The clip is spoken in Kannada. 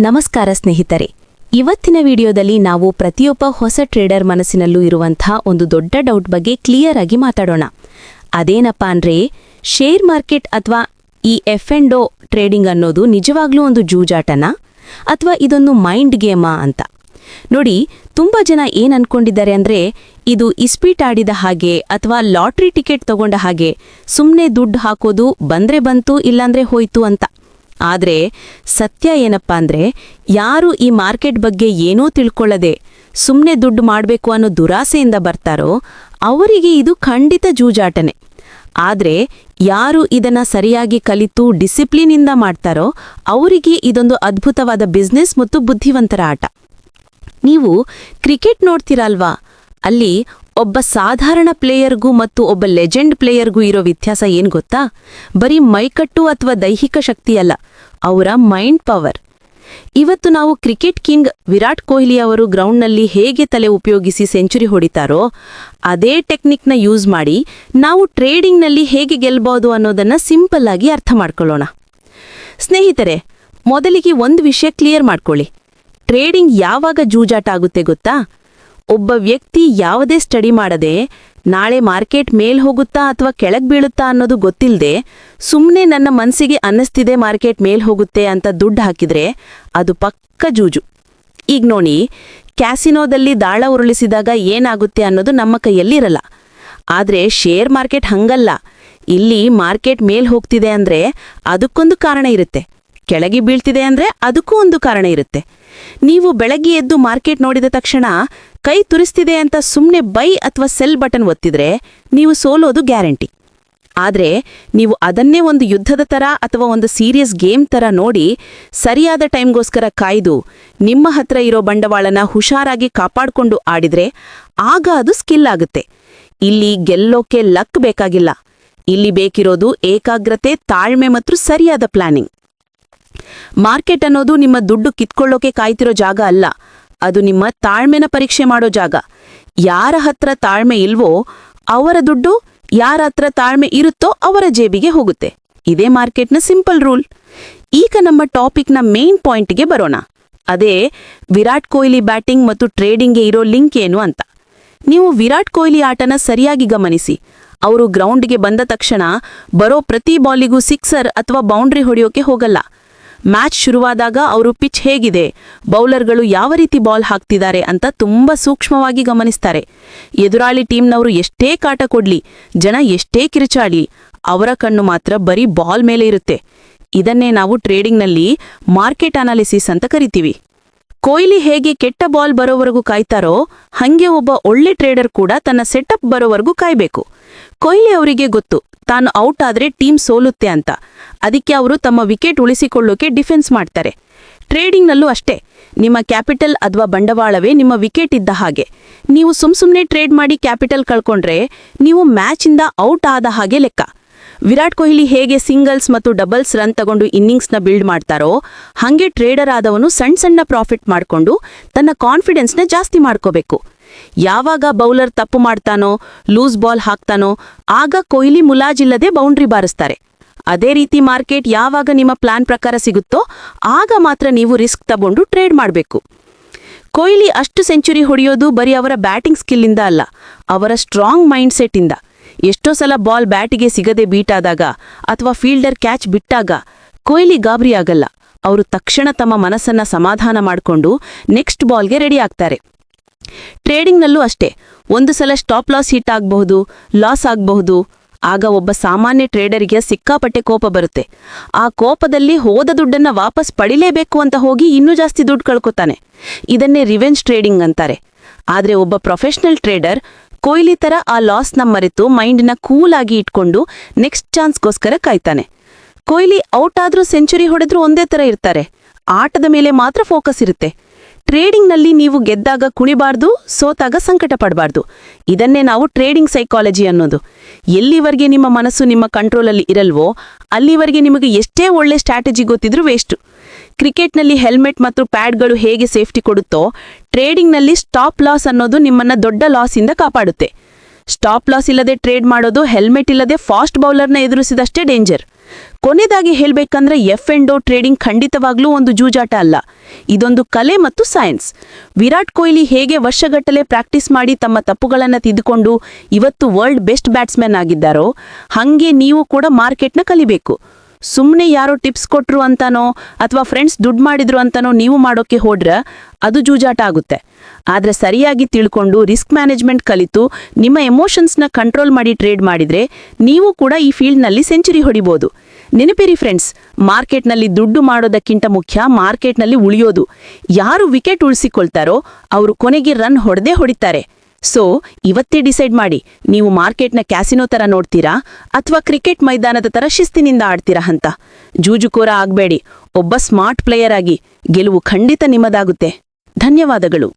ನಮಸ್ಕಾರ ಸ್ನೇಹಿತರೆ. ಇವತ್ತಿನ ವಿಡಿಯೋದಲ್ಲಿ ನಾವು ಪ್ರತಿಯೊಬ್ಬ ಹೊಸ ಟ್ರೇಡರ್ ಮನಸ್ಸಿನಲ್ಲೂ ಇರುವಂಥ ಒಂದು ದೊಡ್ಡ ಡೌಟ್ ಬಗ್ಗೆ ಕ್ಲಿಯರ್ ಆಗಿ ಮಾತಾಡೋಣ. ಅದೇನಪ್ಪ ಅಂದ್ರೆ ಶೇರ್ ಮಾರ್ಕೆಟ್ ಅಥವಾ ಈ ಎಫ್ ಎಂಡ್ ಟ್ರೇಡಿಂಗ್ ಅನ್ನೋದು ನಿಜವಾಗ್ಲೂ ಒಂದು ಜೂಜಾಟನ? ಅಥವಾ ಇದೊಂದು ಮೈಂಡ್ ಗೇಮಾ ಅಂತ? ನೋಡಿ, ತುಂಬಾ ಜನ ಏನ್ ಅನ್ಕೊಂಡಿದ್ದಾರೆ ಅಂದ್ರೆ, ಇದು ಇಸ್ಪೀಟ್ ಆಡಿದ ಹಾಗೆ ಅಥವಾ ಲಾಟ್ರಿ ಟಿಕೆಟ್ ತಗೊಂಡ ಹಾಗೆ ಸುಮ್ನೆ ದುಡ್ಡು ಹಾಕೋದು ಬಂದ್ರೆ ಬಂತು ಇಲ್ಲಾಂದ್ರೆ ಹೋಯ್ತು ಅಂತ. ಆದ್ರೆ ಸತ್ಯ ಏನಪ್ಪಾ ಅಂದ್ರೆ ಯಾರು ಈ ಮಾರ್ಕೆಟ್ ಬಗ್ಗೆ ಏನೂ ತಿಳ್ಕೊಳ್ಳದೆ ಸುಮ್ಮನೆ ದುಡ್ಡು ಮಾಡಬೇಕು ಅನ್ನೋ ದುರಾಸೆಯಿಂದ ಬರ್ತಾರೋ ಅವರಿಗೆ ಇದು ಖಂಡಿತ ಜೂಜಾಟನೆ. ಆದರೆ ಯಾರು ಇದನ್ನ ಸರಿಯಾಗಿ ಕಲಿತು ಡಿಸಿಪ್ಲಿನಿಂದ ಮಾಡ್ತಾರೋ ಅವರಿಗೆ ಇದೊಂದು ಅದ್ಭುತವಾದ ಬಿಸ್ನೆಸ್ ಮತ್ತು ಬುದ್ಧಿವಂತರ ಆಟ. ನೀವು ಕ್ರಿಕೆಟ್ ನೋಡ್ತೀರಲ್ವಾ? ಅಲ್ಲಿ ಒಬ್ಬ ಸಾಧಾರಣ ಪ್ಲೇಯರ್ಗೂ ಮತ್ತು ಒಬ್ಬ ಲೆಜೆಂಡ್ ಪ್ಲೇಯರ್ಗೂ ಇರೋ ವ್ಯತ್ಯಾಸ ಏನು ಗೊತ್ತಾ? ಬರೀ ಮೈಕಟ್ಟು ಅಥವಾ ದೈಹಿಕ ಶಕ್ತಿ ಅಲ್ಲ ಅವರ ಮೈಂಡ್ ಪವರ್. ಇವತ್ತು ನಾವು ಕ್ರಿಕೆಟ್ ಕಿಂಗ್ ವಿರಾಟ್ ಕೊಹ್ಲಿ ಅವರು ಗ್ರೌಂಡ್ನಲ್ಲಿ ಹೇಗೆ ತಲೆ ಉಪಯೋಗಿಸಿ ಸೆಂಚುರಿ ಹೊಡಿತಾರೋ, ಅದೇ ಟೆಕ್ನಿಕ್ನ ಯೂಸ್ ಮಾಡಿ ನಾವು ಟ್ರೇಡಿಂಗ್ನಲ್ಲಿ ಹೇಗೆ ಗೆಲ್ಬಹುದು ಅನ್ನೋದನ್ನ ಸಿಂಪಲ್ ಆಗಿ ಅರ್ಥ ಮಾಡ್ಕೊಳ್ಳೋಣ. ಸ್ನೇಹಿತರೆ, ಮೊದಲಿಗೆ ಒಂದು ವಿಷಯ ಕ್ಲಿಯರ್ ಮಾಡ್ಕೊಳ್ಳಿ. ಟ್ರೇಡಿಂಗ್ ಯಾವಾಗ ಜೂಜಾಟ ಆಗುತ್ತೆ ಗೊತ್ತಾ? ಒಬ್ಬ ವ್ಯಕ್ತಿ ಯಾವುದೇ ಸ್ಟಡಿ ಮಾಡದೆ ನಾಳೆ ಮಾರ್ಕೆಟ್ ಮೇಲ್ ಹೋಗುತ್ತಾ ಅಥವಾ ಕೆಳಗ್ ಬೀಳುತ್ತಾ ಅನ್ನೋದು ಗೊತ್ತಿಲ್ಲದೆ ಸುಮ್ಮನೆ ನನ್ನ ಮನಸ್ಸಿಗೆ ಅನ್ನಿಸ್ತಿದೆ ಮಾರ್ಕೆಟ್ ಮೇಲ್ ಹೋಗುತ್ತೆ ಅಂತ ದುಡ್ಡು ಹಾಕಿದ್ರೆ ಅದು ಪಕ್ಕ ಜೂಜು. ಈಗ ನೋಡಿ, ಕ್ಯಾಸಿನೋದಲ್ಲಿ ದಾಳ ಉರುಳಿಸಿದಾಗ ಏನಾಗುತ್ತೆ ಅನ್ನೋದು ನಮ್ಮ ಕೈಯಲ್ಲಿರಲ್ಲ. ಆದರೆ ಶೇರ್ ಮಾರ್ಕೆಟ್ ಹಂಗಲ್ಲ. ಇಲ್ಲಿ ಮಾರ್ಕೆಟ್ ಮೇಲ್ ಹೋಗ್ತಿದೆ ಅಂದ್ರೆ ಅದಕ್ಕೊಂದು ಕಾರಣ ಇರುತ್ತೆ. ಕೆಳಗೆ ಬೀಳ್ತಿದೆ ಅಂದ್ರೆ ಅದಕ್ಕೂ ಒಂದು ಕಾರಣ ಇರುತ್ತೆ. ನೀವು ಬೆಳಗ್ಗೆ ಎದ್ದು ಮಾರ್ಕೆಟ್ ನೋಡಿದ ತಕ್ಷಣ ಕೈ ತುರಿಸ್ತಿದೆ ಅಂತ ಸುಮ್ಮನೆ ಬೈ ಅಥವಾ ಸೆಲ್ ಬಟನ್ ಒತ್ತಿದ್ರೆ ನೀವು ಸೋಲೋದು ಗ್ಯಾರಂಟಿ. ಆದರೆ ನೀವು ಅದನ್ನೇ ಒಂದು ಯುದ್ಧದ ಥರ ಅಥವಾ ಒಂದು ಸೀರಿಯಸ್ ಗೇಮ್ ಥರ ನೋಡಿ ಸರಿಯಾದ ಟೈಮ್ಗೋಸ್ಕರ ಕಾಯ್ದು ನಿಮ್ಮ ಹತ್ರ ಇರೋ ಬಂಡವಾಳನ ಹುಷಾರಾಗಿ ಕಾಪಾಡ್ಕೊಂಡು ಆಡಿದ್ರೆ ಆಗ ಅದು ಸ್ಕಿಲ್ ಆಗುತ್ತೆ. ಇಲ್ಲಿ ಗೆಲ್ಲೋಕೆ ಲಕ್ ಬೇಕಾಗಿಲ್ಲ. ಇಲ್ಲಿ ಬೇಕಿರೋದು ಏಕಾಗ್ರತೆ, ತಾಳ್ಮೆ ಮತ್ತು ಸರಿಯಾದ ಪ್ಲಾನಿಂಗ್. ಮಾರ್ಕೆಟ್ ಅನ್ನೋದು ನಿಮ್ಮ ದುಡ್ಡು ಕಿತ್ಕೊಳ್ಳೋಕೆ ಕಾಯ್ತಿರೋ ಜಾಗ ಅಲ್ಲ. ಅದು ನಿಮ್ಮ ತಾಳ್ಮೆನ ಪರೀಕ್ಷೆ ಮಾಡೋ ಜಾಗ. ಯಾರ ಹತ್ರ ತಾಳ್ಮೆ ಇಲ್ವೋ ಅವರ ದುಡ್ಡು ಯಾರ ಹತ್ರ ತಾಳ್ಮೆ ಇರುತ್ತೋ ಅವರ ಜೇಬಿಗೆ ಹೋಗುತ್ತೆ. ಇದೇ ಮಾರ್ಕೆಟ್ನ ಸಿಂಪಲ್ ರೂಲ್. ಈಗ ನಮ್ಮ ಟಾಪಿಕ್ನ ಮೇನ್ ಪಾಯಿಂಟ್ಗೆ ಬರೋಣ. ಅದೇ ವಿರಾಟ್ ಕೊಹ್ಲಿ ಬ್ಯಾಟಿಂಗ್ ಮತ್ತು ಟ್ರೇಡಿಂಗ್ಗೆ ಇರೋ ಲಿಂಕ್ ಏನು ಅಂತ. ನೀವು ವಿರಾಟ್ ಕೊಹ್ಲಿ ಆಟನ ಸರಿಯಾಗಿ ಗಮನಿಸಿ. ಅವರು ಗ್ರೌಂಡ್ಗೆ ಬಂದ ತಕ್ಷಣ ಬರೋ ಪ್ರತಿ ಬಾಲಿಗೂ ಸಿಕ್ಸರ್ ಅಥವಾ ಬೌಂಡ್ರಿ ಹೊಡೆಯೋಕೆ ಹೋಗಲ್ಲ. ಮ್ಯಾಚ್ ಶುರುವಾದಾಗ ಅವರು ಪಿಚ್ ಹೇಗಿದೆ? ಬೌಲರ್ಗಳು ಯಾವ ರೀತಿ ಬಾಲ್ ಹಾಕ್ತಿದ್ದಾರೆ ಅಂತ ತುಂಬ ಸೂಕ್ಷ್ಮವಾಗಿ ಗಮನಿಸ್ತಾರೆ. ಎದುರಾಳಿ ಟೀಮ್ನವರು ಎಷ್ಟೇ ಕಾಟ ಕೊಡ್ಲಿ, ಜನ ಎಷ್ಟೇ ಕಿರುಚಾಡಿ ಅವರ ಕಣ್ಣು ಮಾತ್ರ ಬರೀ ಬಾಲ್ ಮೇಲೆ ಇರುತ್ತೆ. ಇದನ್ನೇ ನಾವು ಟ್ರೇಡಿಂಗ್ನಲ್ಲಿ ಮಾರ್ಕೆಟ್ ಅನಾಲಿಸಿಸ್ ಅಂತ ಕರಿತೀವಿ. ಕೊಹ್ಲಿ ಹೇಗೆ ಕೆಟ್ಟ ಬಾಲ್ ಬರೋವರೆಗೂ ಕಾಯ್ತಾರೋ, ಹಂಗೆ ಒಬ್ಬ ಒಳ್ಳೆ ಟ್ರೇಡರ್ ಕೂಡ ತನ್ನ ಸೆಟಪ್ ಬರೋವರೆಗೂ ಕಾಯ್ಬೇಕು. ಕೊಹ್ಲಿ ಅವರಿಗೆ ಗೊತ್ತು, ತಾನು ಔಟ್ ಆದರೆ ಟೀಮ್ ಸೋಲುತ್ತೆ ಅಂತ. ಅದಕ್ಕೆ ಅವರು ತಮ್ಮ ವಿಕೆಟ್ ಉಳಿಸಿಕೊಳ್ಳೋಕೆ ಡಿಫೆನ್ಸ್ ಮಾಡ್ತಾರೆ. ಟ್ರೇಡಿಂಗ್ನಲ್ಲೂ ಅಷ್ಟೇ, ನಿಮ್ಮ ಕ್ಯಾಪಿಟಲ್ ಅಥವಾ ಬಂಡವಾಳವೇ ನಿಮ್ಮ ವಿಕೆಟ್ ಇದ್ದ ಹಾಗೆ. ನೀವು ಸುಮ್ ಸುಮ್ಮನೆ ಟ್ರೇಡ್ ಮಾಡಿ ಕ್ಯಾಪಿಟಲ್ ಕಳ್ಕೊಂಡ್ರೆ ನೀವು ಮ್ಯಾಚಿಂದ ಔಟ್ ಆದ ಹಾಗೆ ಲೆಕ್ಕ. ವಿರಾಟ್ ಕೊಹ್ಲಿ ಹೇಗೆ ಸಿಂಗಲ್ಸ್ ಮತ್ತು ಡಬಲ್ಸ್ ರನ್ ತಗೊಂಡು ಇನ್ನಿಂಗ್ಸ್ನ ಬಿಲ್ಡ್ ಮಾಡ್ತಾರೋ, ಹಾಗೆ ಟ್ರೇಡರ್ ಆದವನು ಸಣ್ಣ ಸಣ್ಣ ಪ್ರಾಫಿಟ್ ಮಾಡಿಕೊಂಡು ತನ್ನ ಕಾನ್ಫಿಡೆನ್ಸ್ನ ಜಾಸ್ತಿ ಮಾಡ್ಕೋಬೇಕು. ಯಾವಾಗ ಬೌಲರ್ ತಪ್ಪು ಮಾಡ್ತಾನೋ, ಲೂಸ್ ಬಾಲ್ ಹಾಕ್ತಾನೋ, ಆಗ ಕೊಹ್ಲಿ ಮುಲಾಜಿಲ್ಲದೆ ಬೌಂಡ್ರಿ ಬಾರಿಸ್ತಾರೆ. ಅದೇ ರೀತಿ ಮಾರ್ಕೆಟ್ ಯಾವಾಗ ನಿಮ್ಮ ಪ್ಲಾನ್ ಪ್ರಕಾರ ಸಿಗುತ್ತೋ, ಆಗ ಮಾತ್ರ ನೀವು ರಿಸ್ಕ್ ತಗೊಂಡು ಟ್ರೇಡ್ ಮಾಡಬೇಕು. ಕೊಹ್ಲಿ ಅಷ್ಟು ಸೆಂಚುರಿ ಹೊಡೆಯೋದು ಬರೀ ಅವರ ಬ್ಯಾಟಿಂಗ್ ಸ್ಕಿಲ್ಲಿಂದ ಅಲ್ಲ, ಅವರ ಸ್ಟ್ರಾಂಗ್ ಮೈಂಡ್ ಸೆಟ್ಟಿಂದ ಎಷ್ಟೋ ಸಲ ಬಾಲ್ ಬ್ಯಾಟಿಗೆ ಸಿಗದೆ ಬೀಟಾದಾಗ ಅಥವಾ ಫೀಲ್ಡರ್ ಕ್ಯಾಚ್ ಬಿಟ್ಟಾಗ ಕೊಹ್ಲಿ ಗಾಬರಿ ಆಗಲ್ಲ. ಅವರು ತಕ್ಷಣ ತಮ್ಮ ಮನಸ್ಸನ್ನ ಸಮಾಧಾನ ಮಾಡಿಕೊಂಡು ನೆಕ್ಸ್ಟ್ ಬಾಲ್ಗೆ ರೆಡಿ ಆಗ್ತಾರೆ. ಟ್ರೇಡಿಂಗ್ನಲ್ಲೂ ಅಷ್ಟೇ, ಒಂದು ಸಲ ಸ್ಟಾಪ್ ಲಾಸ್ ಹಿಟ್ ಆಗಬಹುದು ಲಾಸ್ ಆಗಬಹುದು, ಆಗ ಒಬ್ಬ ಸಾಮಾನ್ಯ ಟ್ರೇಡರ್ಗೆ ಸಿಕ್ಕಾಪಟ್ಟೆ ಕೋಪ ಬರುತ್ತೆ. ಆ ಕೋಪದಲ್ಲಿ ಹೋದ ದುಡ್ಡನ್ನ ವಾಪಸ್ ಪಡಿಲೇಬೇಕು ಅಂತ ಹೋಗಿ ಇನ್ನೂ ಜಾಸ್ತಿ ದುಡ್ಡು ಕಳ್ಕೊತಾನೆ. ಇದನ್ನೇ ರಿವೆಂಜ್ ಟ್ರೇಡಿಂಗ್ ಅಂತಾರೆ. ಆದರೆ ಒಬ್ಬ ಪ್ರೊಫೆಷನಲ್ ಟ್ರೇಡರ್ ಕೊಯ್ಲಿ ಥರ ಆ ಲಾಸ್ನ ಮರೆತು ಮೈಂಡ್ನ ಕೂಲ್ ಆಗಿ ಇಟ್ಕೊಂಡು ನೆಕ್ಸ್ಟ್ ಚಾನ್ಸ್ಗೋಸ್ಕರ ಕಾಯ್ತಾನೆ. ಕೊಹ್ಲಿ ಔಟ್ ಆದ್ರೂ ಸೆಂಚುರಿ ಹೊಡೆದ್ರೂ ಒಂದೇ ಥರ ಇರ್ತಾರೆ. ಆಟದ ಮೇಲೆ ಮಾತ್ರ ಫೋಕಸ್ ಇರುತ್ತೆ. ಟ್ರೇಡಿಂಗ್ನಲ್ಲಿ ನೀವು ಗೆದ್ದಾಗ ಕುಣಿಬಾರ್ದು, ಸೋತಾಗ ಸಂಕಟ ಪಡಬಾರ್ದು ಇದನ್ನೇ ನಾವು ಟ್ರೇಡಿಂಗ್ ಸೈಕಾಲಜಿ ಅನ್ನೋದು. ಎಲ್ಲಿವರೆಗೆ ನಿಮ್ಮ ಮನಸ್ಸು ನಿಮ್ಮ ಕಂಟ್ರೋಲಲ್ಲಿ ಇರಲ್ವೋ, ಅಲ್ಲಿವರೆಗೆ ನಿಮಗೆ ಎಷ್ಟೇ ಒಳ್ಳೆ ಸ್ಟ್ರಾಟಜಿ ಗೊತ್ತಿದ್ರೂ ವೇಸ್ಟು. ಕ್ರಿಕೆಟ್ನಲ್ಲಿ ಹೆಲ್ಮೆಟ್ ಮತ್ತು ಪ್ಯಾಡ್ಗಳು ಹೇಗೆ ಸೇಫ್ಟಿ ಕೊಡುತ್ತೋ, ಟ್ರೇಡಿಂಗ್ನಲ್ಲಿ ಸ್ಟಾಪ್ ಲಾಸ್ ಅನ್ನೋದು ನಿಮ್ಮನ್ನ ದೊಡ್ಡ ಲಾಸಿಂದ ಕಾಪಾಡುತ್ತೆ. ಸ್ಟಾಪ್ ಲಾಸ್ ಇಲ್ಲದೆ ಟ್ರೇಡ್ ಮಾಡೋದು, ಹೆಲ್ಮೆಟ್ ಇಲ್ಲದೆ ಫಾಸ್ಟ್ ಬೌಲರ್ನ ಎದುರಿಸಿದಷ್ಟೇ ಡೇಂಜರ್. ಕೊನೆದಾಗಿ ಹೇಳ್ಬೇಕಂದ್ರೆ ಎಫ್ ಎಂಡೋ ಟ್ರೇಡಿಂಗ್ ಖಂಡಿತವಾಗ್ಲೂ ಒಂದು ಜೂಜಾಟ ಅಲ್ಲ. ಇದೊಂದು ಕಲೆ ಮತ್ತು ಸೈನ್ಸ್ ವಿರಾಟ್ ಕೊಹ್ಲಿ ಹೇಗೆ ವರ್ಷಗಟ್ಟಲೆ ಪ್ರಾಕ್ಟೀಸ್ ಮಾಡಿ ತಮ್ಮ ತಪ್ಪುಗಳನ್ನು ತಿದ್ದುಕೊಂಡು ಇವತ್ತು ವರ್ಲ್ಡ್ ಬೆಸ್ಟ್ ಬ್ಯಾಟ್ಸ್ಮನ್ ಆಗಿದ್ದಾರೋ, ಹಾಗೆ ನೀವು ಕೂಡ ಮಾರ್ಕೆಟ್ನ ಕಲಿಬೇಕು. ಸುಮ್ಮನೆ ಯಾರೋ ಟಿಪ್ಸ್ ಕೊಟ್ಟರು ಅಂತಾನೋ ಅಥವಾ ಫ್ರೆಂಡ್ಸ್ ದುಡ್ಡು ಮಾಡಿದ್ರು ಅಂತಾನೋ ನೀವು ಮಾಡೋಕ್ಕೆ ಹೋದ್ರೆ ಅದು ಜೂಜಾಟ ಆಗುತ್ತೆ. ಆದರೆ ಸರಿಯಾಗಿ ತಿಳ್ಕೊಂಡು ರಿಸ್ಕ್ ಮ್ಯಾನೇಜ್ಮೆಂಟ್ ಕಲಿತು ನಿಮ್ಮ ಎಮೋಷನ್ಸ್ನ ಕಂಟ್ರೋಲ್ ಮಾಡಿ ಟ್ರೇಡ್ ಮಾಡಿದರೆ ನೀವು ಕೂಡ ಈ ಫೀಲ್ಡ್ನಲ್ಲಿ ಸೆಂಚುರಿ ಹೊಡಿಬೋದು. ನೆನಪಿರಿ ಫ್ರೆಂಡ್ಸ್ ಮಾರ್ಕೆಟ್ನಲ್ಲಿ ದುಡ್ಡು ಮಾಡೋದಕ್ಕಿಂತ ಮುಖ್ಯ ಮಾರ್ಕೆಟ್ನಲ್ಲಿ ಉಳಿಯೋದು. ಯಾರು ವಿಕೆಟ್ ಉಳಿಸಿಕೊಳ್ತಾರೋ ಅವರು ಕೊನೆಗೆ ರನ್ ಹೊಡೆದೇ ಹೊಡಿತಾರೆ. ಸೊ ಇವತ್ತೇ ಡಿಸೈಡ್ ಮಾಡಿ, ನೀವು ಮಾರ್ಕೆಟ್ನ ಕ್ಯಾಸಿನೋ ತರ ನೋಡ್ತೀರಾ ಅಥವಾ ಕ್ರಿಕೆಟ್ ಮೈದಾನದ ತರ ಶಿಸ್ತಿನಿಂದ ಆಡ್ತೀರಾ ಅಂತ. ಜೂಜುಕೋರ ಆಗ್ಬೇಡಿ, ಒಬ್ಬ ಸ್ಮಾರ್ಟ್ ಪ್ಲೇಯರ್ ಆಗಿ ಗೆಲುವು ಖಂಡಿತ ನಿಮ್ಮದಾಗುತ್ತೆ. ಧನ್ಯವಾದಗಳು.